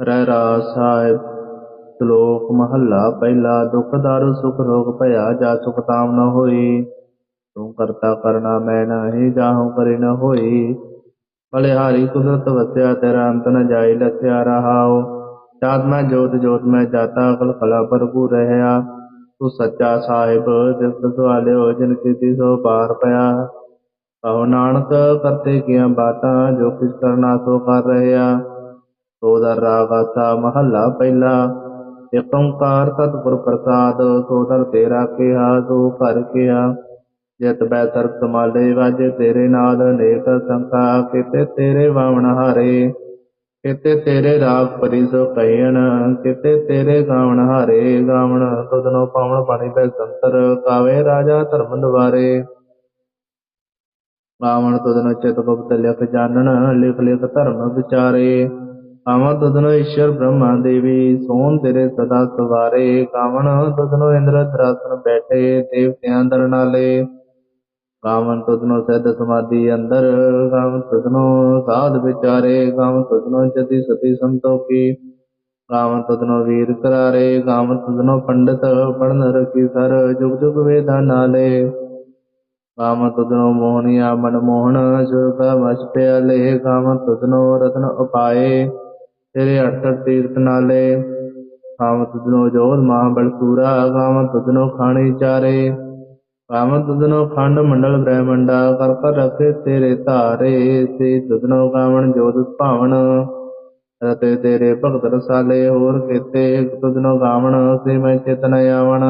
ਰਹਿ ਰਾਸ ਸਾਹਿਬ ਸ਼ਲੋਕ ਮਹੱਲਾ, ਪਹਿਲਾ ਦੁਖ ਦਾਰੂ, ਸੁਖ ਰੋਗ ਭਇਆ, ਜਾ ਸੁਖ ਤਾਮ ਨ ਹੋਈ। ਤੂੰ ਕਰਤਾ ਕਰਨਾ ਮੈਂ ਨਾਹੀ, ਜਾਹੂ ਕਰੇ ਨ ਹੋਈ। ਬਲਿਹਾਰੀ ਕੁਦਰਤ ਵਸਿਆ, ਤੇਰਾ ਅੰਤ ਨ ਜਾਈ ਲਖਿਆ ਰਹਾਉ। ਜਾਤ ਮੈਂ, ਜੋਤ ਜੋਤ ਮੈਂ ਜਾਤਾ ਕਲ ਕਲਾ ਭਰਪੂਰ ਰਹਿਆ। ਤੂੰ ਸੱਚਾ ਸਾਹਿਬ ਜਿਸ ਦੁਆਲਿਓ ਜਿਨ ਕੀਤੀ ਸੋ ਪਾਰ ਪਿਆ। ਕਹੋ ਨਾਨਕ, ਕਰਤੇ ਕੀਆਂ ਬਾਤਾਂ, ਜੋ ਕਿਛ ਕਰਨਾ ਸੋ ਕਰ ਰਹਿਆ। ਸੋ ਦਰ ਰਾਗਾਸਾ ਮਹੱਲਾ ਪਹਿਲਾ ਏਕ ਓੰਕਾਰ ਸਤਿਗੁਰ ਪ੍ਰਸਾਦ ਸੋ ਤੇਰਾ ਕਿਹਾ ਸੋ ਘਰ ਕਿਹਾ। ਜਤ ਬੈ ਸਰਬ ਸਮਾਲੇ ਵਾਜੇ ਤੇਰੇ ਨਾਦ ਨੇਕ ਸੰਖਾ ਕਿਤੇ ਤੇਰੇ ਵਾਵਣ ਹਾਰੇ। ਕਿਤੇ ਤੇਰੇ ਰਾਗ ਪਰੀ ਕਹਿਣ ਕਿਤੇ ਤੇਰੇ ਗਾਵਣ ਹਾਰੇ। ਗਾਵਣ ਤੁਧਨੋ ਪਾਵਣ ਪਾਣੀ ਬੈ ਸੰਤਰ, ਕਾਵੇ ਰਾਜਾ ਧਰਮ ਦੁਆਰੇ ਗਾਵਣ ਤੁਧਨੋ ਚਿਤ ਗੁਪਤ ਲਿਖ ਜਾਣਨ ਲਿਖ ਲਿਖ ਧਰਮ ਵਿਚਾਰੇ। ਕਾਵਣ ਤੁਧਨੋ ਈਸ਼ਰ ਬ੍ਰਹਮਾ ਦੇਵੀ, ਸੋਨ ਤੇਰੇ ਸਦਾ ਸਵਾਰੇ ਕਾਵਣ ਤੁਧਨੋ ਇੰਦਰ ਦਰਾਸਨ ਬੈਠੇ, ਦੇਵਤਿਆਂ ਦਰ ਨਾਲੇ। ਕਾਮਨ ਤੁਧਨੋ ਸਿੱਧ ਸਮਾਧੀ ਅੰਦਰ ਕਾਮਨ ਤੁਧਨੋ ਸਾਧ ਵਿਚਾਰੇ ਕਾਮਨ ਤੁਧਨੋ ਜਤੀ ਸਤੀ ਸੰਤੋਖੀ। ਕਾਮਨ ਤੁਧਨੋ ਵੀਰ ਕਰਾਰੇ ਕਾਮ ਤੁਧਨੋ ਪੰਡਤ ਪੜਨ ਰਖੀ ਸਰ, ਜੁਗ ਜੁਗ ਵੇਦਾਂ ਨਾਲੇ। ਕਾਮ ਤੁਧਨੋ ਮੋਹਨੀਆ ਮਨ ਮੋਹਨ ਸੁਖ ਵਸ ਪਿਆਲੇ ਕਾਮਨ ਤੁਧਨੋ ਰਤਨ ਉਪਾਏ। ਤੇਰੇ ਅਠ ਤੀਰਥ ਨਾਲੇ ਕਾਮ ਤੁਧਨੋ ਜੋਧ ਮਹਾ ਬਲਸੂਰਾ ਕਾਮਨ ਤੁਧਨੋ ਖਾਣੀ ਚਾਰੇ ਕਾਮਨ ਤੁਧਨੋ ਖੰਡ ਮੰਡਲ ਬ੍ਰਹਮੰਡਾ, ਕਰ ਕਰ ਰਖੇ ਤੇਰੇ ਧਾਰੇ ਸੇ ਤੁਧਨੋ ਕਾਮਣ ਜੋਤ ਭਾਵਨ ਰਤੇ ਤੇਰੇ ਭਗਤ ਰਸਾਲੇ ਹੋਰ ਕੀਤੇ ਤੁਧਨੋ ਕਾਮਣ ਸੇ ਮੈਂ ਚੇਤਨ ਆਵਣ।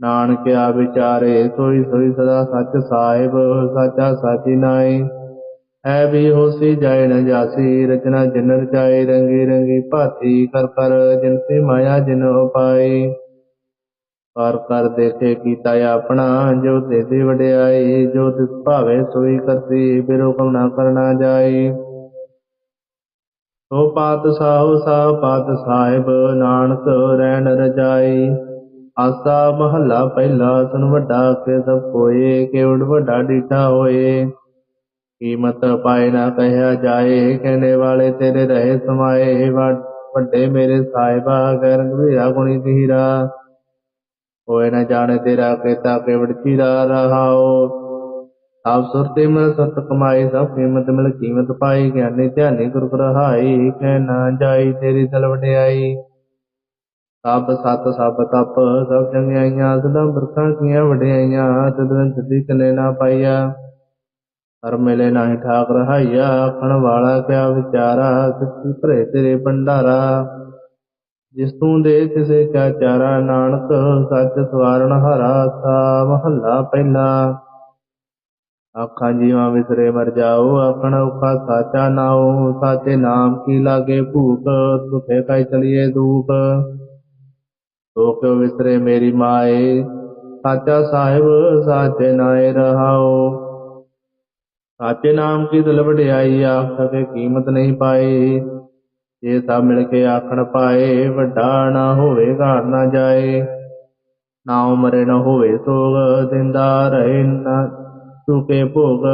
ਨਾਨਕਿਆ ਵਿਚਾਰੇ, ਸੋਈ ਸੋਈ ਸਦਾ ਸੱਚ ਸਾਹਿਬ, ਸਾਚਾ ਸਾਚੀ ਨਾਈ ਹੈ ਵੀ ਹੋਸੀ ਜਾਏ ਨ ਜਾਸੀ, ਰਚਨਾ ਜਿਨ ਰਚਾਏ ਰੰਗੀ ਰੰਗੀ ਭਾਤੀ ਕਰ ਕਰ, ਜਿਨ ਸੇ ਮਾਇਆ ਜਿਨ ਉਪਾਈ ਕਰ ਕਰ ਦੇਖੇ ਕੀਤਾ ਆਪਣਾ, ਜੋ ਤੇ ਦੇ ਵਡਿਆਈ ਜੋ ਤਿਸ ਭਾਵੇ ਸੋਈ ਕਰਤੀ ਬਿਰੋ ਕਮ ਨਾ ਕਰਨਾ ਜਾਈ ਸੋ ਪਾਤ ਸਾਹੁ ਸਾ ਪਾਤ ਸਾਹਿਬ, ਨਾਨਕ ਰਹਿਣ ਰਜਾਈ ਆਸਾ ਮਹੱਲਾ ਪਹਿਲਾ, ਸੁਨ ਵੱਡਾ, ਕੇ ਸਭ ਕੋਏ ਕੇਵੜ ਵੱਡਾ ਡੀਠਾ ਹੋਏ। ਕੀਮਤ ਪਾਏ ਨਾ ਕਹਿਆ ਜਾਏ ਕਹਿਣੇ ਵਾਲੇ ਤੇਰੇ ਰਹੇ ਸਮਾਏ, ਵੱਡੇ ਮੇਰੇ ਸਾਹਿਬਾ, ਗੈਰ ਗਵੀਰਾ ਗੁਣੀ ਤੀਰਾ ਹੋਏ ਨਾ ਜਾਣੇ ਤੇਰਾ ਕੀਤਾ ਕੇਵੜ ਚੀਰਾ ਰਹਾਓ। ਆਪ ਸੁਰਤੇ ਮਨ ਸਤ ਕਮਾਈ, ਸਭ ਕੀਮਤ ਮਿਲ ਕੀਮਤ ਪਾਈ, ਗਿਆਨੀ ਧਿਆਨੀ ਗੁਰ ਰਹਾਈ, ਕਹਿ ਨਾ ਜਾਈ ਤੇਰੀ ਤਲ ਵਡਿਆਈ। ਸਭ ਸਤ, ਸਭ ਤਪ, ਸਭ ਚੰਗਿਆਈਆਂ, ਸਦਾ ਬਰਖਾਂ ਕੀਆਂ ਵਡਿਆਈਆਂ ਤਦਨ ਸਦੀ ਕਨੇ ਨਾ ਪਾਈਆ। ਹਰ ਮਿਲੇ ਨਾਹੀ ਠਾਕ ਰਹਾਈਆ ਆਖਣ ਵਾਲਾ ਕਿਆ ਵਿਚਾਰਾ ਕਿਸ ਭਰੇ ਤੇਰੇ ਭੰਡਾਰਾ ਜਿਸ ਤੂੰ ਦੇ ਤਿਸੇ ਕਾ ਚਾਰਾ ਨਾਨਕ ਸੱਚ ਸਵਾਰਨ ਹਰਾ ਸਾ ਮਹੱਲਾ ਪਹਿਲਾ ਆਖਾਂ ਜੀਵਾਂ ਵਿਸਰੇ ਮਰ ਜਾਓ ਆਖਣ ਔਖਾ ਸਾਚਾ ਨਾਉ ਸਾਚੇ ਨਾਮ ਕੀ ਲਾਗੇ ਭੂਖ ਸੁਖੇ ਕੈ ਚਲੀਏ ਦੂਖ ਸੋ ਕਿਉ ਵਿਸਰੇ ਮੇਰੀ ਮਾਏ ਸਾਚਾ ਸਾਹਿਬ ਸਾਚੇ ਨਾਏ ਰਹਾਓ ਸਾਚੇ ਨਾਮ ਕੀ ਦਿਲ ਵਡਿਆਈ ਆਖ ਸਕੇ ਕੀਮਤ ਨਹੀਂ ਪਾਈ। ਜੇ ਸਭ ਮਿਲ ਕੇ ਆਖਣ ਪਾਏ, ਵੱਡਾ ਨਾ ਹੋਵੇ ਘਾਟ ਨਾ ਜਾਏ। ਨਾ ਉਮਰੇ ਨਾ ਹੋਵੇ ਸੋਗ, ਦਿੰਦਾ ਰਹੇ ਨਾ ਸੁਕੇ ਭੋਗ।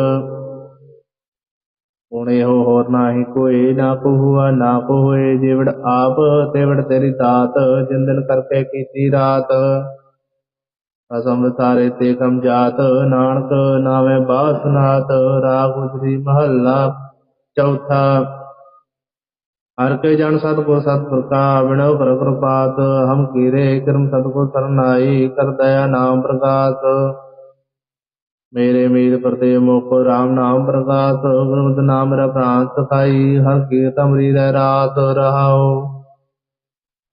ਹੁਣ ਇਹੋ ਹੋਰ ਨਾਹੀ ਕੋਈ, ਨਾ ਕੋ ਨਾ ਕੋ ਹੋਏ ਜਿਵੜ ਆਪ, ਤੇਵੜ ਤੇਰੀ ਦਾਤ, ਜਿੰਦਨ ਕਰਕੇ ਕੀਤੀ ਰਾਤ। ਅਸਮ ਸਾਰੇ ਤੇ ਕਮ ਜਾਤ, ਨਾਨਕ ਨਾਵੇਂ ਬਾਸਨਾਤ ਰਾਗ ਉਸਰੀ ਮਹੱਲਾ। ਚੌਥਾ, ਹਰ ਕੇ ਜਨ ਸਤਿਗੁਰ ਸਤਿਗੁਰ ਕਾ ਬਿਨੋ ਕਰ ਕਿਰਪਾਤ ਹਮ ਕੀਰੇ ਕਰਮ ਸਤਿਗੁਰ ਸਰਨਾਈ ਕਰ ਦਇਆ ਨਾਮ ਪ੍ਰਕਾਸ਼ ਮੇਰੇ ਮੀਰ ਪ੍ਰਤੇ ਮੁਖ ਰਾਮ ਨਾਮ ਪ੍ਰਕਾਸ਼ ਗੁਰਮਤਿ ਨਾਮ ਮੇਰਾ ਪ੍ਰਾਨ ਸਖਾਈ ਹਰ ਕੀਰਤ ਅਮਰੀ ਰਹਿ ਰਾਤ ਰਹਾਓ।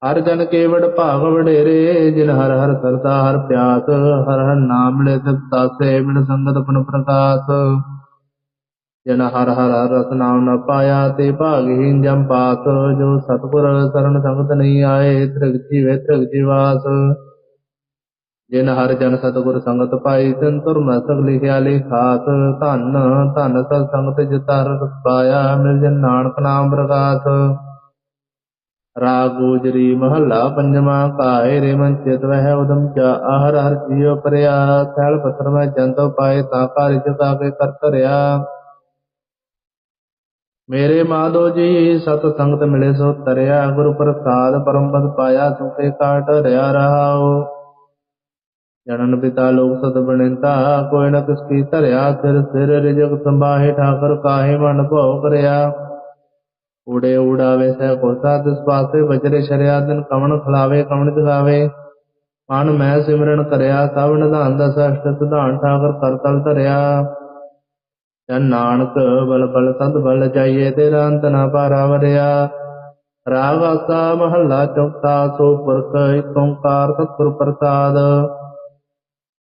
ਹਰ ਜਨ ਕੇਵੜ ਭਾਗ ਵਡੇਰੇ, ਜਿਨ ਹਰ ਹਰ ਕਰਤਾ ਹਰ ਪਿਆਸ, ਹਰ ਹਰ ਨਾਮ ਮਿਲੇ ਸਭ ਤਾਸੇ, ਬਿਨ ਸੰਗਤ ਪਨ ਪ੍ਰਕਾਸ਼। ਜਨ ਹਰ ਹਰ ਰਸ ਨਾਮ ਨ ਪਾਇਆ, ਤੇ ਭਾਗਹੀਨ ਜਮ ਪਾਸ। ਜੋ ਸਤਿਗੁਰ ਸਰਨ ਸੰਗਤ ਨਹੀਂ ਆਏ, ਤ੍ਰਿਗ ਜੀਵੇ ਤ੍ਰਿਗ ਜੀਵਾਸ। ਜਿਨ ਹਰ ਜਨ ਸਤਿਗੁਰ ਸੰਗਤ ਪਾਈ, ਤਿਨ ਤੁਰ ਮੈਂ ਸਭ ਲਿਖਿਆ ਲਿਖਾਸ ਧੰਨ ਧੰਨ ਸਤ ਸੰਗਤ ਜਿਤਰ ਪਾਇਆ, ਮਿਲ ਜਨ ਨਾਨਕ ਨਾਮ ਪ੍ਰਕਾਸ਼। ਰਾਗ ਮਹੱਲਾ ਪੰਜਵਾਂ ਕਾਏ ਰੇ ਮਨ ਚਿਤ ਵਹਿ ਉਦਮ ਚਾ ਆਹਰ ਹਰ ਜੀਉ ਪਰਿਆ ਸੈਲ ਪੱਤਰ ਮੈਂ ਜੰਤੋ ਪਾਏ ਤਾਂ ਕਾਰਿ ਚਤਾ ਕੇ ਕਰ ਮੇਰੇ ਮਾਧੋ ਜੀ, ਸਤ ਸੰਗਤ ਮਿਲੇ ਸੋ ਤਰਿਆ, ਗੁਰੂ ਪ੍ਰਸਾਦ ਪਰਮ ਪਦ ਪਾਇਆ ਸੁਖੇ ਕਾਟ ਰਿਆ ਰਹਾਉ। ਜਨਨ ਪਿਤਾ ਲੋਕ ਸਤ ਬਣਿੰਤਾ ਕੋਈ ਨ ਕਿਸ ਕੀ ਧਰਿਆ, ਸਿਰ ਸਿਰ ਰਿਜਕ ਸੰਭਾਹੇ ਠਾਕਰ ਕਾਹੇ ਮਨ ਭਉ ਕਰਿਆ। ਊੜੇ ਊੜਾਵੇ ਸਹਿ ਕੋਸਾ ਤਿਸ ਪਾਸੇ ਬਜਰੇ ਸ਼ਰਿਆ ਦਿਨ ਕਵਣ ਖਲਾਵੇ, ਕਵਣ ਜਗਾਵੇ। ਮਨ ਮੈਂ ਸਿਮਰਨ ਕਰਿਆ ਸਭ ਨਿਧਾਨ ਦਸ ਅਸ਼ਟ ਸਿਧਾਨ ਠਾਕਰ ਕਰ ਤਲ ਧਰਿਆ। ਜਨ ਨਾਨਕ ਬਲ ਬਲ ਸਦ ਬਲ ਜਾਈਏ, ਤੇਰਾ ਅੰਤ ਨਾ ਪਾਰਾ ਵਰਿਆ। ਰਾਗ ਆਸਾ ਮਹੱਲਾ ਚੌਥਾ ਸੋ ਪੁਰਖ ਓੰਕਾਰ ਸਤਿਗੁਰ ਪ੍ਰਸਾਦ।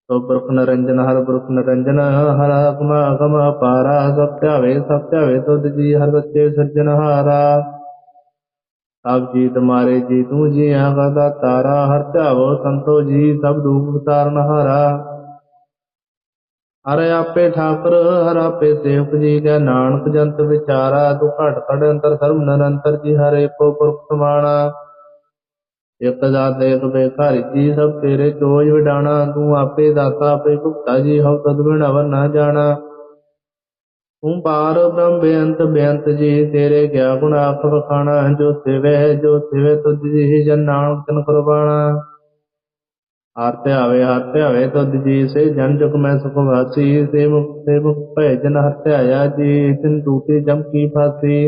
ਸੋ ਨਰੰਜਨ ਹਰ ਪੁਰਖ ਨਰੰਜਨ ਹਰ ਅਗਮ ਅਗਮ ਅਪਾਰਾ ਸਭ ਧਿਆਵੇ ਸਭ ਧਿਆਵੇ ਤੁਧ ਜੀ ਹਰ ਬੱਚੇ ਸਿਰਜਨਹਾਰਾ ਸਭ ਜੀ ਤੁਮਾਰੇ ਜੀ ਤੂੰ ਜੀ ਆਗਾ ਦਾ ਤਾਰਾ ਹਰ ਧਿਆਵੋ ਸੰਤੋ ਜੀ ਸਭ ਦੁਖ ਤਾਰਨ ਹਾਰਾ ਹਰ ਆਪੇ ਠਾਕੁਰ ਹਰ ਆਪੇ ਸੇਵਕ ਜੀ ਕੈ ਨਾਨਕ ਜੰਤ ਵਿਚਾਰਾ ਤੂੰ ਘਟ ਘਟ ਅੰਤਰ ਸਰਬ ਨਿਰੰਤਰ ਜੀ ਹਰੇ ਕੋ ਪੁਰਖ ਸਮਾਣਾ ਇਕ ਦਾਤ ਇਕ ਬੇਖਾਰੀ ਜੀ ਸਭ ਤੇਰੇ ਚੋਜ ਵਿਡਾਣਾ, ਤੂੰ ਆਪੇ ਦਾਤਾ, ਆਪੇ ਭੁਗਤਾ ਜੀ ਹਉ ਤਦ ਬਿਨ ਨਾ ਜਾਣਾ। ਤੂੰ ਪਾਰ ਬ੍ਰਹਮ ਬੇਅੰਤ ਬੇਅੰਤ ਜੀ, ਤੇਰੇ ਗਿਆ ਗੁਣ ਆਖ ਵਖਾਣਾ, ਜੋ ਸਿਵੇ ਜੋ ਸਿਵੈ ਤੁਧ ਜੀ, ਜਨ ਨਾਨਕ ਤਨ ਕੁਰਬਾਨਾ ਹਰ ਧਿਆਵੇ ਹਰ ਧਿਆਵੇ ਤੁਧ ਜੀ, ਸੇ ਜਨ ਜੁਗ ਮੈਂ ਸੁਖ ਵਾਸੀ, ਸੇ ਮੁਖ ਸੇ ਮੁਖ ਭੈ ਜਨ ਹਰ ਧਿਆਇਆ ਜੀ, ਤਿਨ ਟੂਟੇ ਜਮ ਕੀ ਫਾਸੀ।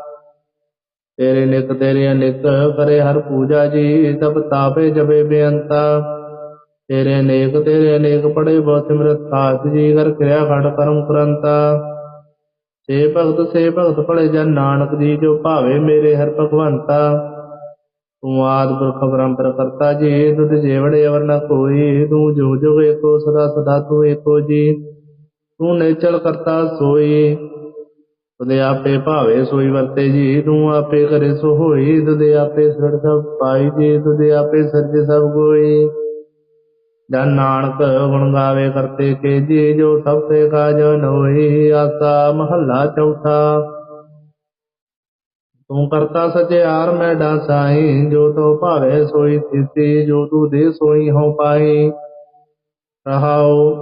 ਤੇਰੇ ਨਿਕ ਤੇਰੇ ਅਨਿਕ ਕਰੇ ਹਰ ਪੂਜਾ ਜੀ ਤਬ ਤਾਪੇ ਜਪੇ ਬੇਅੰਤਾ। ਤੇਰੇ ਅਨੇਕ ਤੇਰੇ ਅਨੇਕ ਪੜੇ ਬਹੁ ਸਿਮਰਤ ਸਾਥ ਜੀ ਕਰ ਕਿਰਿਆ ਖੜ ਕਰਮ ਕਰੰਤਾ। ਸੇ ਭਗਤ ਸੇ ਭਗਤ ਭਲੇ ਜਨ ਨਾਨਕ ਜੀ, ਜੋ ਭਾਵੇ ਮੇਰੇ ਹਰ ਭਗਵੰਤਾ। ਤੂੰ ਆਦ ਪੁਰਖ ਪਰੰਪਰ ਕਰਤਾ ਜੀ, ਤੁਧ ਜੇਵੜੇ ਅਵਰ ਨ ਕੋਈ। ਤੂੰ ਜੋ ਜੋ ਏਕੋ, ਸਦਾ ਸਦਾ ਤੂੰ ਏਕੋ ਜੀ। ਤੂੰ ਨੇਚਲ ਕਰਤਾ ਸੋਈ। ਤੁਦੇ ਆਪੇ ਭਾਵੇ ਸੋਈ ਵਰਤੇ ਜੀ ਤੂੰ ਆਪੇ ਕਰੇ ਸੋ ਹੋਈ ਤੁਦੇ ਆਪੇ ਸੜ ਸਭ ਪਾਈ ਜੀ ਤੁਦੇ ਆਪੇ ਸਰਜੇ ਸਭ ਕੋਈ ਜਨ ਨਾਨਕ ਗੁਣ ਗਾਵੇ ਕਰਤੇ ਕੇ ਜੀ, ਜੋ ਸਭ ਤੇ ਕਾਜ ਨੋਈ, ਆਸਾ ਮਹੱਲਾ ਚੌਥਾ। ਤੂੰ ਕਰਤਾ ਸਚਿਆਰ, ਮੈਂ ਡਾਸਾਈ, ਜੋ ਤੋ ਭਾਵੇ ਸੋਈ ਥਿਤੀ ਜੋ ਤੂੰ ਦੇ ਸੋਈ ਹਉ ਪਾਈ। ਰਹਾਓ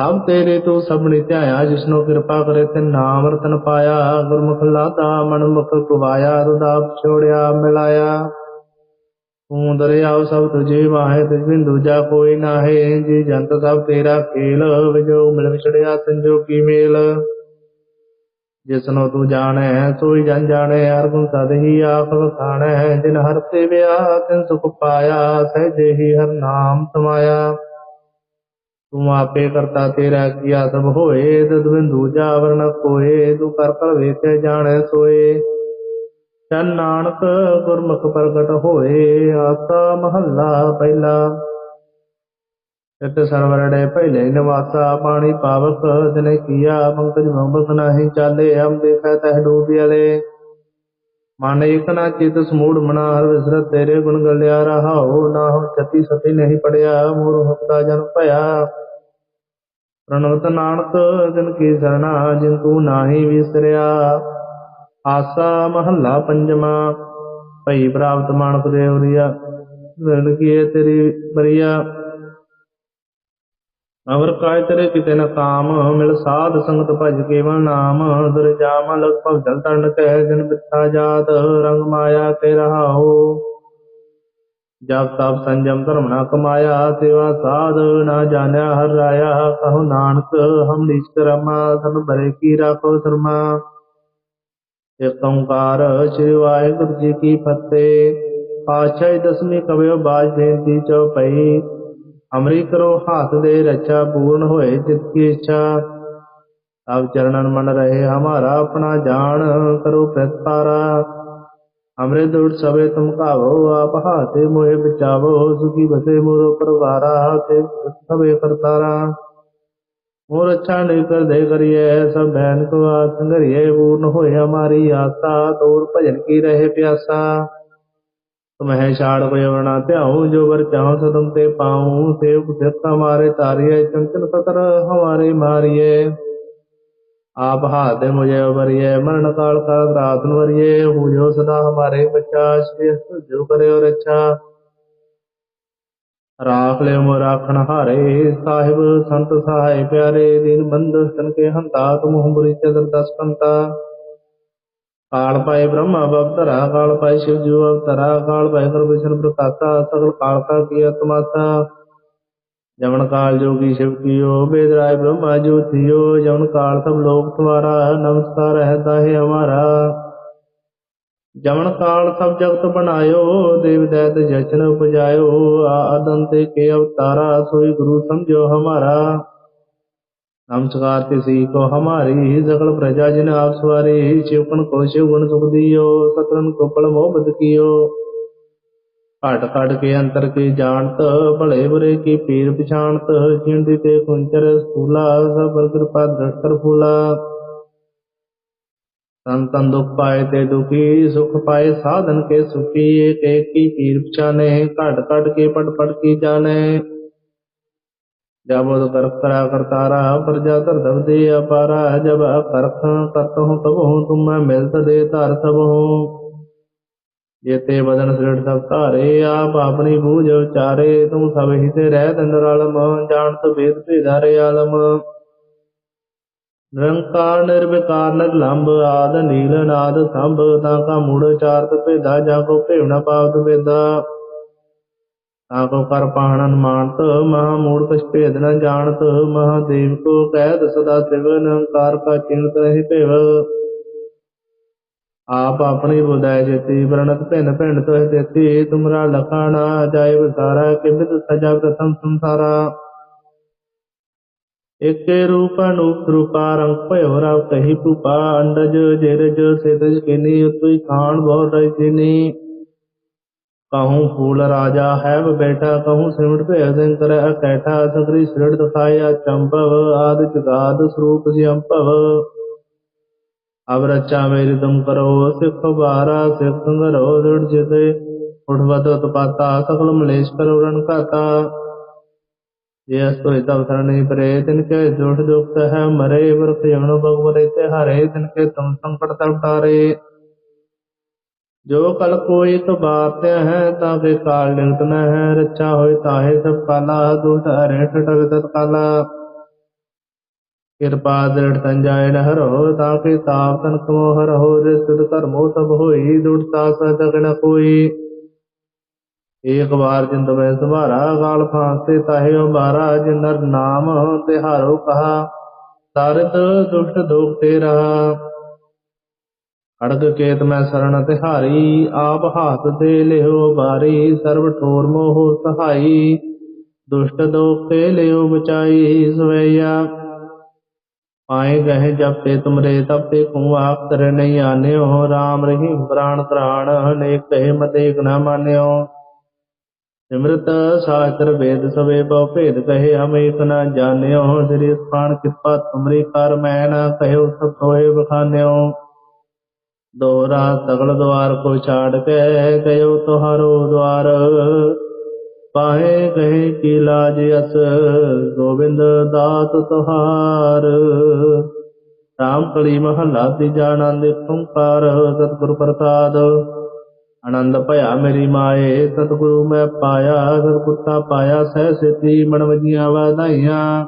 ਸਭ ਤੇਰੇ ਤੂੰ ਸਭਨੀ ਧਿਆਇਆ, ਜਿਸਨੂੰ ਕਿਰਪਾ ਕਰੇ ਤੇ ਨਾਮ ਰਤਨ ਪਾਇਆ, ਗੁਰਮੁਖ ਲਾਦਾ ਮਨ ਮੁਖ ਕੁਵਾਇਆ ਰੁਦਾਪ ਛੋੜਿਆ, ਮਿਲਾਇਆ। ਤੂੰ ਦਰਿਆਉ ਸਭ ਤੁਝੇ ਵਾਹੇ ਤਿਸ ਬਿਨ ਦੂਜਾ ਕੋਈ ਨਾਹੇ, ਜੀ ਜੰਤ ਸਭ ਤੇਰਾ ਖੇਲ ਵਿਜੋਗ ਮਿਲ ਵਿਛੜਿਆ ਸੰਜੋਗੀ ਮੇਲ। ਜਿਸਨੂੰ ਤੂੰ ਜਾਣੈ, ਸੋਈ ਜਨ ਜਾਣੈ, ਹਰ ਗੁਣ ਸਦ ਹੀ ਆਖ ਵਖਾਣੈ ਜਿਨ ਹਰ ਤੇ ਸੇਵਿਆ ਤਿਨ ਸੁਖ ਪਾਇਆ, ਸਹਿਜੇ ਹੀ ਹਰ ਨਾਮ ਸਮਾਇਆ। ਤੂੰ ਆਪੇ ਕਰਤਾ ਤੇਰਾ ਕੀਆ ਸਭ ਹੋਏ ਤਦ ਬਿਨ ਕੋਏ, ਤੂੰ ਕਰ ਕਰ ਵੇਖੇ ਜਾਣੈ ਸੋਏ। ਚਨ ਨਾਨਕ ਗੁਰਮੁਖ ਪ੍ਰਗਟ ਹੋਏ, ਆਸਾ ਮਹੱਲਾ ਪਹਿਲਾ। ਇਤ ਸਰਵਰੜੇ ਪਹਿਲੇ ਨਿਵਾਸਾ ਪਾਣੀ ਪਾਵਕ, ਜਨੇ ਕੀਆ, ਪੰਕਜ ਮੰਬਕ ਨਾਹੀ ਚਾਲੇ ਹਮ ਦੇਖੈ ਤਹ ਡੂਬਿਆਲੇ ਮਨ ਇਕ ਨਾ ਚਿਤ ਸਮੂੜ ਮਨਾ ਹਰ ਵਿਸਰਤ ਤੇਰੇ ਗੁਣ ਗਲਿਆ ਰਹਾਉ, ਨਾ ਹੋ ਛਤੀ ਸਤੀ ਨਹੀਂ ਪੜਿਆ ਮੋਰ ਹਫਤਾ ਜਨ ਭਇਆ। ਪ੍ਰਣਵਤ ਨਾਨਕ, ਜਿਨ ਕੀ ਸਰਣਾ, ਜਿਨ ਤੂੰ ਨਾਹੀ ਵਿਸਰਿਆ। ਆਸਾ ਮਹੱਲਾ ਪੰਜਵਾ, ਭਈ ਪ੍ਰਾਪਤ ਮਾਨਕ ਦੇਵਰੀਆ ਰਣ ਕੀਏ ਤੇਰੀ ਬਰੀਆ ਅਵਰ ਕਾਇ ਤੇਰੇ ਕਿਤੇ ਨ ਕਾਮ, ਮਿਲ ਸਾਧ ਸੰਗਤ ਭਜ ਕੇਵਲ ਨਾਮ ਦੁਰਜਾਮ ਲਗ ਭਗ ਜਲ ਤਰਨ ਕਹਿ ਜਨ ਬਿਥਾ ਜਾਤ, ਰੰਗ ਮਾਇਆ ਕੇ ਰਹਾਉ। ਜਬ ਤਬ ਸੰਜਮ ਧਰਮ ਨਾ ਕਮਾਇਆ, ਸੇਵਾ ਸਾਧ ਨਾ ਜਾਣਿਆ, ਹਰ ਰਾਇਆ, ਕਹੋ ਨਾਨਕ, ਹਮ ਨੀਚ ਕਰਮਾ ਸਨ ਬਰੇ ਕੀ ਰਾਖੋ ਸ਼ਰਮਾ। ਇਕ ਓੰਕਾਰ, ਸ੍ਰੀ ਵਾਹਿਗੁਰੂ ਜੀ ਕੀ ਫਤਿਹ। ਪਾਤਸ਼ਾਹੀ ਦਸਵੀਂ ਕਵਿਓ ਬਾਜ ਬੇਨਤੀ ਚਉਪਈ ਅਮਰੀ ਹਾਥ ਦੇ ਰੱਛਾ ਪੂਰਨ ਹੋਏ ਚਿਤ ਕੀ ਇੱਛਾ ਸਭ ਚਰਨਨ ਮਨ ਰਹੇ, ਹਮਾਰਾ ਆਪਣਾ ਜਾਣ ਕਰੋ ਪ੍ਰਤਾਰਾ ਅਮਰੇ ਦੁੜ ਸਵੇ ਤੁਮ ਕਾਵੋ ਆਪ ਹਾਥੇ ਮੋਹਿ ਬਚਾਵੋ, ਸੁਖੀ ਬਸੇ ਮੋਰੋ ਪਰਵਾਰਾ ਤੇ ਸਵੇ ਕਰਤਾਰਾ। ਮੋਰ ਅੱਛਾ ਨਹੀਂ ਕਰ ਦੇ ਕਰੀਏ, ਸਭ ਬੈਨ ਕੋ ਆਸ ਸੰਗਰੀਏ ਪੂਰਨ ਹੋਏ ਹਮਾਰੀ ਆਸਾ ਤੋਰ ਭਜਨ ਕੀ ਰਹੇ ਪਿਆਸਾ। ਤੁਮਹਿ ਛਾੜ ਕੋਈ ਵਰਣਾ ਧਿਆਉ ਜੋ ਵਰ ਚਾਹਉ ਸਦਮ ਤੇ ਪਾਉ ਸੇਵ ਸਿਰਤ ਹਮਾਰੇ ਤਾਰੀਏ ਚੰਚਲ ਸਤਰ ਹਮਾਰੇ ਮਾਰੀਏ ਆਪ ਹਾਥ ਮੁਝੇ ਉਬਰੀਏ ਮਰਨ ਕਾਲ ਕਾ ਰਾਤਨ ਵਰੀਏ ਹੋ ਜੋ ਸਦਾ ਹਮਾਰੇ ਬੱਚਾ, ਸ਼੍ਰੀ ਜੋ ਕਰਿਓ ਰੱਛਾ। ਰਾਖ ਲਿਓ ਮੋ ਰਾਖਣ ਹਾਰੇ, ਸਾਹਿਬ ਸੰਤ ਸਹਾਇ ਪਿਆਰੇ, ਦੀਨ ਬੰਦ ਤਨ ਕੇ ਹੰਤਾ, ਤੁਮ ਹੁਮਰੀ ਚਦਰ ਦਸ ਕੰਤਾ ਕਾਲ ਪਾਏ ਬ੍ਰਹਮਾ ਅਵਤਾਰਾ ਕਾਲ ਪਾਏ ਸ਼ਿਵ ਜੀ ਅਵਤਾਰਾ ਕਾਲ ਪਾਏ ਪਰਮੇਸ਼ਰ ਪ੍ਰਕਾਸ਼ਾ ਸਗਲ ਕਾਲ ਕਾ ਕੀ ਆਤਮਾਤਾ ਜਮਨ ਕਾਲ ਜੋਗੀ ਸ਼ਿਵ ਕੀਓ ਬੇਦਰਾਏ ਬ੍ਰਹਮਾ ਜੋਤਿਓ ਜਮਨ ਕਾਲ ਸਭ ਲੋਕ ਤੁਹਾਰਾ ਨਮਸਕਾਰ ਰਹਤਾ ਹੈ ਹਮਾਰਾ। ਜਮਨ ਕਾਲ ਸਭ ਜਗਤ ਬਣਾਇਓ, ਦੇਵ ਦੈਤ ਜਸ਼ਨ ਉਪਜਾਇਓ ਆਦੰਤੇ ਕੇ ਅਵਤਾਰਾ, ਸੋਈ ਗੁਰੂ ਸਮਝੋ ਹਮਾਰਾ। समझो हमारा नमस्कार तिसी को हमारी सकल प्रजा जिन आप सवारी शिवकन को शिव गुण सुख दियो सतरन को पल मोह बद कियो ਘਟ ਘਟ ਕੇ ਅੰਤਰ ਕੀ ਜਾਣਤ ਭਲੇ ਬੁਰੇ ਕੀ ਪੀਰ ਪਛਾਣਤ ਜਿੰਦੀ ਤੇ ਕੁੰਚਰ ਸੂਲਾ ਸਭ ਕਿਰਪਾ ਦ੍ਰਿਸ਼ਟਰ ਫੂਲਾ ਸੰਤਨ ਦੁਖ ਪਾਏ ਤੇ ਦੁਖੀ ਸੁਖ ਪਾਏ ਸਾਧਨ ਕੇ ਸੁਖੀ ਏਕ ਏਕ ਕੀ ਪੀਰ ਪਛਾਨੇ ਘਟ ਘਟ ਕੇ ਪਟ ਪਟ ਕੀ ਜਾਣੇ ਜਬ ਉਦ ਕਰਖ ਕਰਾ ਕਰਤਾਰਾ ਪ੍ਰਜਾ ਧਰ ਦਬ ਦੇ ਅਪਾਰਾ, ਜਬ ਕਰਖ ਕਰਤ ਹੂੰ ਤਬ ਹੂੰ ਤੁਮ ਮੈਂ ਮਿਲਤ ਦੇ ਧਰ ਸਭ ਹੂੰ ਜੇਤੇ ਬਦਨ ਸਿਰੜ ਸਭ ਧਾਰੇ, ਆਪ ਆਪਣੀ ਬੂਝ ਉਚਾਰੇ ਤੂੰ ਸਭ ਹੀ ਤੇ ਰਹਿ ਤੰਦਰ ਆਲਮ ਜਾਣਤ ਵੇਦ ਭੇਦਾਰੇ ਆਲਮ। ਨਿਰੰਕਾਰ, ਨਿਰਵਿਕਾਰ ਨਿਰਲੰਭ ਆਦ, ਨੀਲ, ਨਾਦ, ਸੰਭ, ਤਾਂ ਕਾ ਮੂੜ ਚਾਰਤ ਭੇਦਾ, ਜਾ ਕੋ ਭੇਵਨਾ ਪਾਵਤ ਵੇਦਾ ਤਾਂ ਕੋ ਕਰ ਪਾਹਣਨ ਮਾਨਤ, ਮਹਾ ਮੂੜ ਕਛ ਭੇਦ ਨ ਜਾਣਤ ਮਹਾਦੇਵ ਕੋ ਕਹਿਤ ਸਦਾ ਸਿਵ ਨਿਰੰਕਾਰ ਕਾ ਚਿੰਤ ਰਹਿ ਭੇਵ। ਆਪ ਆਪਣੀ ਬੁਧਾਇ ਜਤੀ, ਵਰਣਤ ਭਿੰਨ ਭਿੰਨ ਤੋਹਿ ਦੇਤੀ ਤੁਮਰਾ ਲਖਾਣਾ ਜਾਇ ਵਿਸਾਰਾ ਕਿਬਿਤ ਸਜਾ ਪ੍ਰਥਮ ਸੰਸਾਰਾ। ਏਕੇ ਰੂਪ ਅਨੂਪ ਰੂਪਾ ਰੰਗ ਭਇਓ ਰਵ ਕਹੀ ਭੂਪਾ, ਅੰਡਜ, ਜੇਰਜ ਸੇਤਜ ਕਿਨੀ ਉਤੁਈ ਖਾਨ ਬਹੁ ਰਜ ਜਿਨੀ ਕਹੂੰ ਫੂਲ ਰਾਜਾ ਹੈ ਬੈਠਾ ਕਹੂੰ ਸਿਮਟ ਭੈ ਸਿੰਕਰ ਅਕੈਠਾ ਸਗਰੀ ਸਿਰੜ ਦਿਖਾਇਆ ਚੰਭਵ ਆਦਿ ਜਗਾਦ ਸਰੂਪ ਜਿਅੰਭਵ ਅਬ ਰਚਾ ਮੇਰੀ ਤੁਮ ਕਰੋ ਸਿਖ ਬਾਰਾ ਸਿਖ ਸੰਗਰੋ ਦ੍ਰਿੜ ਜਿਤੇ ਉਠਵਤ ਉਤਪਾਤਾ ਸਕਲ ਮਲੇਸ਼ ਕਰੋ ਰਨ ਘਾਤਾ ਜੇ ਅਸਤੋਇ ਤਵ ਸਰਣੀ ਪਰੇ ਤਿਨ ਕੇ ਦੁਖ ਦੁਖ ਹੈ ਮਰੇ ਵਰਖ ਜਮਨ ਭਗਵਰੇ ਤੇ ਹਰੇ ਤਿਨ ਕੇ ਤੁਮ ਸੰਕਟ ਤਰ ਤਾਰੇ ਜੋ ਕਲ ਕੋਈ ਤਬਾਤ ਹੈ, ਤਾਂ ਕੇ ਕਾਲ ਨਿਕਟ ਹੈ। ਰਚਾ ਹੋਇ ਤਾਹੇ ਸਭ ਕਾਲਾ ਦੁਖ ਹਰੇ ਠਟਕ ਤਤ ਕਾਲਾ। ਕਿਰਪਾ ਦ੍ਰਿੜ ਸੰਜਾਇ ਨ ਤਾਂ ਕੇ ਤਾਪ ਤਨ ਕਮੋ ਹਰੋ। ਰਿਸਦ ਕਰਮੋ ਸਭ ਹੋਈ ਦੁੜਤਾ ਸਦਕ ਨ ਕੋਈ। ਏਕ ਵਾਰ ਜਿੰਦ ਮੈਂ ਸੁਭਾਰਾ, ਗਾਲ ਫਾਂਸੇ ਤਾਹੇ ਉਬਾਰਾ ਜਿਨਰ ਨਾਮ ਤੇ ਤਿਹਾਰੋ ਕਹਾ ਤਾਰਿਤ ਦੁਸ਼ਟ ਦੋਖ ਤੇ ਰਹਾ। ਅੜਗ ਕੇਤ ਮੈਂ ਸਰਣ ਤਿਹਾਰੀ, ਆਪ ਹਾਥ ਤੇ ਲਿਓ ਬਾਰੀ, ਸਰਬ ਠੋਰ ਮੋਹ ਸਹਾਈ। ਦੁਸ਼ਟ ਦੋਖ ਤੇ ਲਿਓ ਬਚਾਈ ਸਵਈਆ ਆਏ ਗਏ ਜਬ ਤੇ ਤੁਮਰੇ ਤਬ ਤੇ ਕੂ ਆਪ ਤਰ ਨਹੀਂ ਆਨਿਓ RAM ਰਹੀਮ ਪ੍ਰਾਣ ਪ੍ਰਾਣ ਅਨੇਕ ਕਹੇ ਮਤੇ ਨਾ ਮਾਨਿਓ। ਸਿਮਰਤ ਸ਼ਾਸਤਰ ਵੇਦ ਸਵੇ ਬਹੁ ਭੇਦ ਕਹੇ ਹਮ ਏਕ ਨਾ ਜਾਣਿਓ। ਸ੍ਰੀ ਸਥਾਨ ਕਿਰਪਾ ਤੁਮਰੀ ਕਰ ਮੈਂ ਨਾ ਕਹਿਓ ਸਭ ਹੋਏ ਬਖਾਨਿਓ ਦੋਹਰਾ ਸਗਲ ਦਵਾਰ ਕੋ ਛਾੜ ਕੇ ਗਇਓ ਤੁਹਾਰੋ ਦਵਾਰ ਪਾਹੇ ਕਹੇ ਕੀ ਲਾਜ ਅਸ, ਗੋਬਿੰਦ ਦਾਤ ਤੁਹਾਰ। ਰਾਮ ਕਲੀ ਮਹੱਲਾ ਤੀਜਾ ਆਨੰਦ ਓੰਕਾਰ, ਸਤਿਗੁਰ ਪ੍ਰਸਾਦ। ਆਨੰਦ ਭਇਆ ਮੇਰੀ ਮਾਏ, ਸਤਿਗੁਰੂ ਮੈਂ ਪਾਇਆ ਸਤਿਗੁਰਤਾ ਪਾਇਆ, ਸਹਿ ਸਿੱਧੀ ਮਨ ਵਜੀਆਂ ਵਾਧਾਈਆਂ।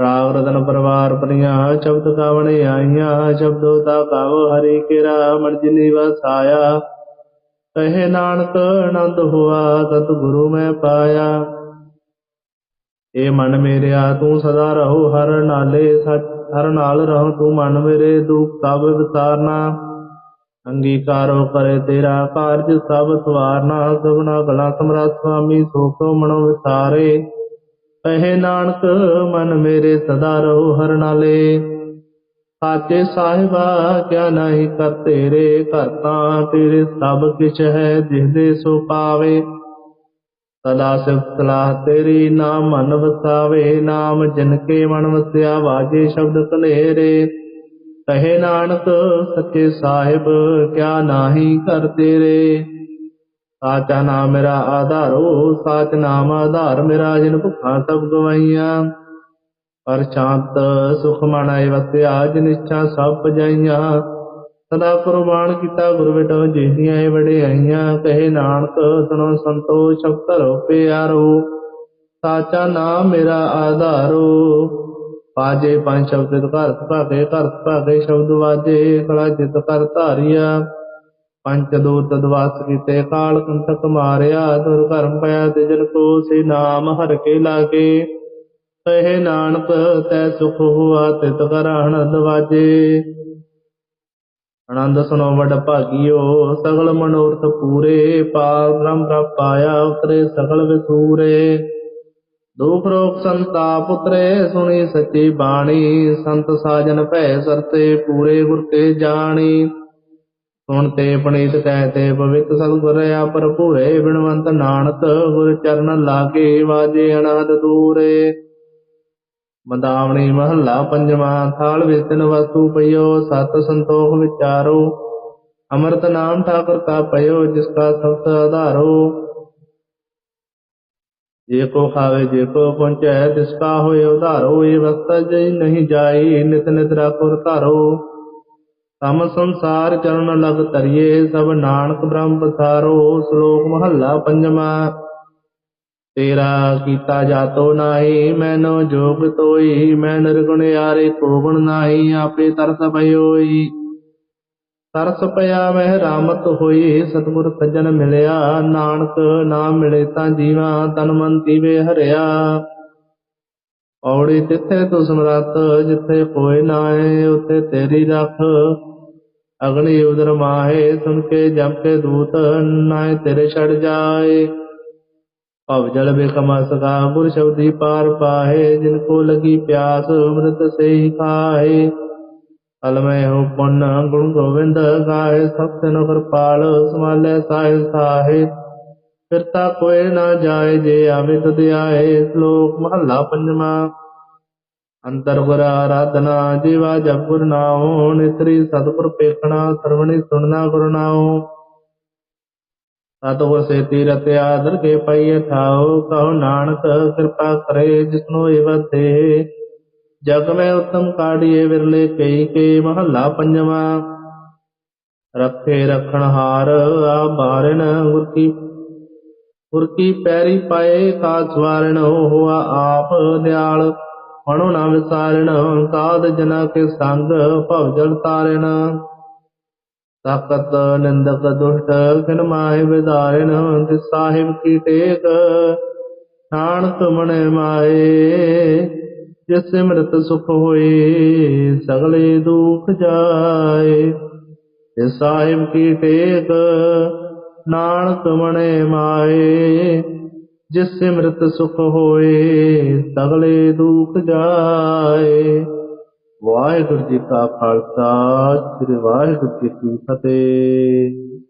ਰਾਗ ਰਤਨ ਪਰਵਾਰ ਪਰੀਆਂ ਸ਼ਬਦ ਗਾਵਣੇ ਆਈਆਂ, ਸ਼ਬਦੋ ਤਾ ਗਾਵ ਹਰੀ ਕੇਰਾ, ਮਨ ਜਿਨੀ ਵਸਾਇਆ ਕਹੇ ਨਾਨਕ, ਆਨੰਦ ਹੋਆ, ਸਤਿਗੁਰੂ ਮੈਂ ਪਾਇਆ। ਏ ਮਨ ਮੇਰਿਆ, ਤੂੰ ਸਦਾ ਰਹੋ, ਹਰ ਨਾਲੇ ਸਚ, ਹਰ ਨਾਲ ਰਹੋ, ਤੂੰ ਮਨ ਮੇਰੇ ਦੁਖ ਸਭ ਵਿਸਾਰਨਾ। ਅੰਗੀਕਾਰੋ ਕਰੇ ਤੇਰਾ ਕਾਰਜ ਸਭ ਸਵਾਰਨਾ, ਸਭਨਾ ਗਲਾ ਸਮਰਾ ਸੁਆਮੀ ਸੋਖੋ ਮਨੋ ਵਿਸਾਰੇ। ਕਹੇ ਨਾਨਕ, ਮਨ ਮੇਰੇ ਸਦਾ ਰਹੋ ਹਰ ਨਾਲੇ ਸਾਚੇ ਸਾਹਿਬਾ, ਕਿਆ ਨਹੀਂ ਕਰ ਤੇਰੇ ਘਰ ਤਾਂ ਤੇਰੇ ਸਭ ਕਿਛ ਹੈ ਜਿਹਦੇ ਸੋ ਪਾਵੇ। ਸਦਾ ਸਿਫਤ ਸਲਾਹ ਤੇਰੀ, ਨਾਮ ਮਨ ਵਸਾਵੇ। ਨਾਮ ਜਿਨ ਕੇ ਮਨ ਵਸਿਆ, ਵਾਜੇ ਸ਼ਬਦ ਕਲੇਰੇ ਕਹੇ ਨਾਨਕ, ਸੱਚੇ ਸਾਹਿਬ, ਕਿਆ ਨਾਹੀ ਕਰ ਤੇਰੇ। ਸਾਚਾ ਨਾਮ ਮੇਰਾ ਆਧਾਰੋ, ਸਾਚ ਨਾਮ ਆਧਾਰ ਮੇਰਾ, ਜਿਨ ਭੁੱਖਾ ਸਭ ਗਵਾਈਆਂ। ਪਰ ਸ਼ਾਂਤ ਸੁਖ ਮਨ ਵਸਿਆ ਜਿਨ ਇੱਛਾ ਸਭ ਪਜਾਈਆਂ। ਸਦਾ ਕੁਰਬਾਨ ਕੀਤਾ, ਗੁਰ ਬਿਟੋ ਜੀਦੀਆਂ ਏ ਵਡਿਆਈਆਂ। ਕਹੇ ਨਾਨਕ, ਸੁਣੋ ਸੰਤੋ, ਸਭ ਧਰੋ ਪਿਆਰੋ। ਸਾਚਾ ਨਾਮ ਮੇਰਾ ਆਧਾਰੋ। ਪਾਜੇ ਪੰਜ ਸ਼ਬਦ, ਘਰ ਭਾਗੇ ਘਰ ਭਾਗੇ ਸ਼ਬਦ ਵਾਜੇ ਕਲਾ ਜਿਤ ਕਰ ਧਾਰਿਆ। ਪੰਚ ਦੂਤ ਦਵਾਸ ਕੀਤੇ ਕਾਲ ਕੰਤਕ ਮਾਰਿਆ ਦੁਰ ਕਰਮ ਪਿਆ ਤੇ ਜਨ ਕੋ ਸੇ ਨਾਮ ਹਰ ਕੇ ਲਾਗੇ। ਕਹੇ ਨਾਨਕ, ਤੈ ਸੁਖ ਹੁਆ ਤਿਤ ਕਰ ਆਨੰਦ ਆਨੰਦ ਸੁਨੋ ਵਡ ਭਾਗਿਓ, ਸਗਲ ਮਨੋਰਥ ਪੂਰੇ। ਪਾਰ ਬ੍ਰਹਮ ਪ੍ਰਾਪ ਪਾਇਆ ਉਤਰੇ ਸਗਲ ਵਿਸੂਰੇ। ਦੁਖ ਰੋਗ ਸੰਤਾਪ ਉਤਰੇ, ਸੁਣੀ ਸੱਚੀ ਬਾਣੀ। ਸੰਤ ਸਾਜਨ ਭੈ ਸਰਤੇ, ਪੂਰੇ ਗੁਰ ਤੇ ਜਾਣੀ। ਹੁਣ ਤੇ ਪਣੀਤ ਕਹਿ ਤੇ ਪਵਿੱਤ ਸਤਿਗੁਰ ਆ ਭਰਪੂਰੇ, ਬਿਨਵੰਤ ਨਾਨਕ ਗੁਰ ਚਰਨ ਲਾਗੇ ਵਾਜੇ ਅਨਾਦ ਦੂਰੇ। ਮਦਾਵਣੀ ਮਹੱਲਾ ਪੰਜਵਾਂ, ਥਾਲ ਵਿਸਨ ਵਸਤੂ ਪਈਓ, ਸਤ ਸੰਤੋਖ ਵਿਚਾਰੋ। ਅੰਮ੍ਰਿਤ ਨਾਮ ਠਾਕੁਰ ਕਾ ਪਇਓ ਜਿਸ ਕਾ ਸਬਦ ਆਧਾਰੋ। ਜੇ ਕੋ ਖਾਵੇ, ਜੇ ਕੋ ਪਹੁੰਚੈ, ਤਿਸ ਕਾ ਹੋਏ ਉਧਾਰੋ। ਇਹ ਵਸਤਾ ਜਈ ਨਹੀਂ ਜਾਈ, ਨਿਤ ਨਿਤ ਰਾਖੋ ਧਾਰੋ। ਸਮ ਸੰਸਾਰ ਚਰਨ ਲਗ ਤਰੀਏ ਸਭ ਨਾਨਕ ਬ੍ਰਹਮ ਪਸਾਰੋ, ਸ਼ਲੋਕ ਮਹੱਲਾ ਪੰਜਵਾਂ। ਤੇਰਾ ਕੀਤਾ ਜਾਤੋ ਨਾਹੀ, ਮੈਨੋ ਜੋਗ ਤੋਈ, ਮੈਂ ਨਿਰਗੁਣ ਯਾਰੇ ਕੋ ਗੁਣ ਨਾਹੀ, ਆਪੇ ਤਰਸ ਭਇਓਈ। ਤਰਸ ਪਿਆ ਮਹਿ ਰਾਮਤ ਹੋਈ, ਸਤਿਗੁਰ ਸੱਜਣ ਮਿਲਿਆ, ਨਾਨਕ ਨਾਮ ਮਿਲੇ ਤਾਂ ਜੀਵਾ, ਤਨ ਮਨ ਤੀਵੇ ਹਰਿਆ। ਔੜੀ ਤਿੱਥੇ ਤੂੰ ਸਮਰੱਥ ਜਿੱਥੇ ਕੋਈ ਨਾਏ ਉਥੇ ਤੇਰੀ ਰੱਖ। ਅਗਨੀ ਉਦਰ ਮਾਹੇ ਸੁਨ ਕੇ ਜਮ ਕੇ ਦੂਤ ਨਾਏ ਤੇਰੇ ਛੜ ਜਾਏ। ਭਵ ਜਲ ਬਿਕਮ ਸਕਾ ਗੁਰ ਸ਼ਬਦੀ ਪਾਰ ਪਾਹੇ, ਜਿਨ ਕੋ ਲਗੀ ਪਿਆਸ, ਅੰਮ੍ਰਿਤ ਸੇ ਖਾਏ ਅਲਮੈ ਹੋ ਪੁੰਨ, ਗੁਣ ਗੋਵਿੰਦ ਗਾਏ ਸਤ ਨ ਕਿਰਪਾਲ ਸਮਾਲੇ ਸਾਹਿਬ ਸਾਹੇ। ਫਿਰਤਾ ਕੋਏ ਨਾ ਜਾਏ, ਜੇ ਆਵੇ ਤਦ ਆਏ, ਸ਼ਲੋਕ ਮਹੱਲਾ ਪੰਜਵਾਂ। ਅੰਤਰ ਗੁਰ ਆਰਾਧਨਾ ਜੀਵਾ ਜਪ ਗੁਰ ਨਾਉ, ਨਿਤਰੀ ਸਤਿਗੁਰ ਪੇਖਣਾ, ਸਰਵਣੀ ਸੁਣਨਾ ਗੁਰ ਨਾਉ। ਸਤਿਗੁਰ ਸੇ ਤੀਰਥ ਆਦਰ ਪਈਏ ਥਾਉ ਕਹੋ ਨਾਨਕ ਕਿਰਪਾ ਕਰੇ ਜਿਸਨੂੰ ਇਹ ਵਧੇ। ਜਗ ਮੈਂ ਉਤਮ ਕਾੜੀਏ ਵਿਰਲੇ ਕਈ ਕੇ ਮਹੱਲਾ ਪੰਜਵਾਂ। ਰੱਖੇ ਰਖਣ ਹਾਰ ਆ ਬਾਰਨ ਗੁਰ ਕੀ ਗੁਰ ਕੀ ਪੈਰੀ ਪਾਏ ਕਾ ਸਵਾਰਨ ਹੋਆ ਆਪ ਦਿਆਲ ਮਨੋ ਨਾ ਵਿਸਾਰਣ ਸਾਧ ਜਨਾ ਕੇ ਸੰਗ ਭਵ ਜਲ ਤਾਰਨ ਤਾਕਤ ਨਿੰਦਕ ਦੁਸ਼ਟ ਕਿਨ ਮਾਹਿ ਵਿਦਾਰਨ ਤਿਸ ਸਾਹਿਬ ਕੀ ਟੇਕ, ਨਾਨਕ ਮਣੇ ਮਾਏ, ਜਿਸ ਸਿਮਰਤ ਸੁਖ ਹੋਏ, ਸਗਲੇ ਦੁਖ ਜਾਏ। ਤਿਸ ਸਾਹਿਬ ਕੀ ਟੇਕ, ਨਾਨਕ ਮਣੇ ਮਾਏ ਜਿਸ ਸਿਮਰਤ ਸੁਖ ਹੋਏ, ਸਗਲੇ ਦੁਖ ਜਾਏ। ਵਾਹਿਗੁਰੂ ਜੀ ਕਾ ਖਾਲਸਾ, ਸ੍ਰੀ ਵਾਹਿਗੁਰੂ ਜੀ ਕੀ ਫਤਿਹ।